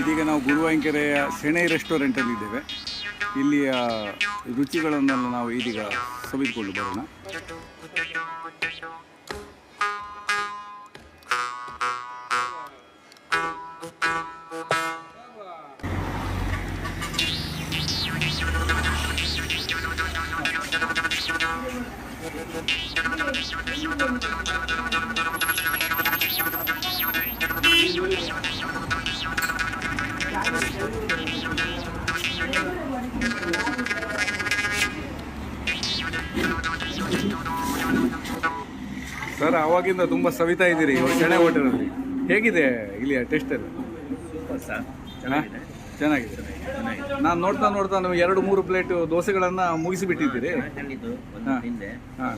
ಇದೀಗ ನಾವು ಗುರುವಾಂಕೆರೆಯ ಸೆಣೈ ರೆಸ್ಟೋರೆಂಟಲ್ಲಿ ಇದ್ದೇವೆ. ಇಲ್ಲಿಯ ರುಚಿಗಳನ್ನೆಲ್ಲ ನಾವು ಇದೀಗ ಸವಿದುಕೊಂಡು ಬರೋಣ. ಸರ್ ಅವಾಗಿಂದ ತುಂಬ ಸವಿತಾ ಇದ್ದೀರಿ ಸೆಣೆ ಹೋಟೆಲಲ್ಲಿ ಹೇಗಿದೆ ಇಲ್ಲಿಯ ಟೇಸ್ಟ್ ಎಲ್ಲ? ಚೆನ್ನಾಗಿದೆ? ನಾನು ನೋಡ್ತಾ ನೋಡ್ತಾ ನೀವು ಎರಡು ಮೂರು ಪ್ಲೇಟ್ ದೋಸೆಗಳನ್ನು ಮುಗಿಸಿಬಿಟ್ಟಿದ್ದೀರಿ. ಹಾ.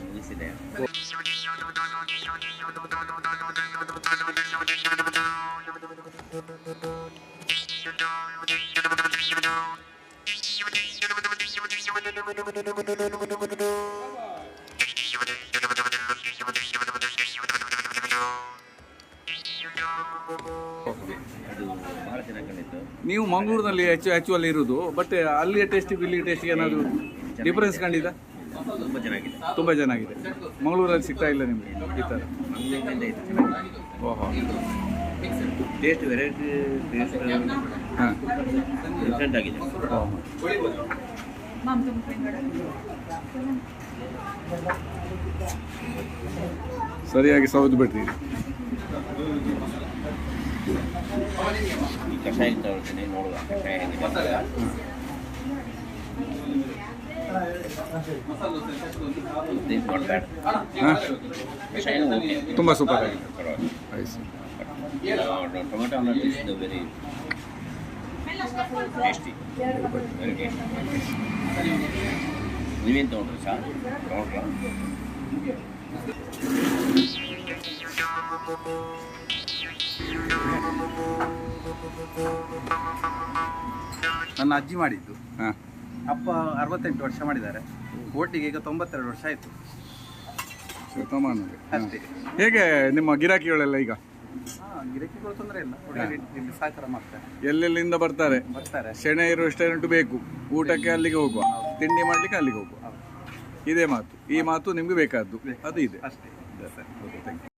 ನೀವು ಮಂಗಳೂರಿನಲ್ಲಿ ಹೆಚ್ಚು ಆ್ಯಕ್ಚುವಲ್ ಇರೋದು ಬಟ್ ಅಲ್ಲಿಯ ಟೇಸ್ಟಿಗೆ ಇಲ್ಲಿ ಟೇಸ್ಟಿಗೆ ಏನಾದರೂ ಡಿಫರೆನ್ಸ್ ಕಂಡಿದ್ದ? ತುಂಬ ಚೆನ್ನಾಗಿದೆ. ತುಂಬ ಚೆನ್ನಾಗಿದೆ ಮಂಗಳೂರಲ್ಲಿ ಸಿಗ್ತಾ ಇಲ್ಲ ನಿಮಗೆ ಈ ಥರ ಓಹೋ. ಟೇಸ್ಟ್ ವೆರೈಟಿ ಟೇಸ್ಟ್ ಹಾಂ. ಡಿಫ್ರೆಂಟ್ ಆಗಿದೆ. ಸರಿಯಾಗಿ ಸೌದು ಬಿಡ್ರಿ. ಕಷಾಯ ತಗೊಳ್ತೀನಿ ನೋಡುವ. ಕಷಾಯ ಓಕೆ ತುಂಬ ಸೂಪರ್ ಆಗಿದೆ. Tomato omelette is very tasty very tasty ನೀವೇನು ತೊಗೊಂಡ್ರಿ ಸರ್ ತೊಗೊಂಡ್ರ ನನ್ನ ಅಜ್ಜಿ ಮಾಡಿದ್ದು. ಹಾಂ ಅಪ್ಪ ಅರವತ್ತೆಂಟು ವರ್ಷ ಮಾಡಿದ್ದಾರೆ. ಒಟ್ಟಿಗೆ ಈಗ ತೊಂಬತ್ತೆರಡು ವರ್ಷ ಆಯಿತು. ಅಷ್ಟೇ. ಹೇಗೆ ನಿಮ್ಮ ಗಿರಾಕಿಗಳೆಲ್ಲ ಈಗ? ಗಿರಾಕಿಗಳು ತೊಂದರೆ ಇಲ್ಲ. ಒಳ್ಳೆ ರೀತಿ- ಇಲ್ಲಿ ಸಹಕಾರ ಮಾಡ್ತಾರೆ. ಎಲ್ಲೆಲ್ಲಿಂದ ಬರ್ತಾರೆ? ಬರ್ತಾರೆ. ಇರುವ ರೆಸ್ಟೋರೆಂಟ್ ಬೇಕು. ಊಟಕ್ಕೆ ಅಲ್ಲಿಗೆ ಹೋಗುವ. ತಿಂಡಿ ಮಾಡ್ಲಿಕ್ಕೆ ಅಲ್ಲಿಗೆ ಹೋಗುವ. ಇದೇ ಮಾತು. ಈ ಮಾತು ನಿಮ್ಗೆ ಬೇಕಾದ್ದು. ಅದು ಇದೆ. ಅಷ್ಟೇ. Okay thank you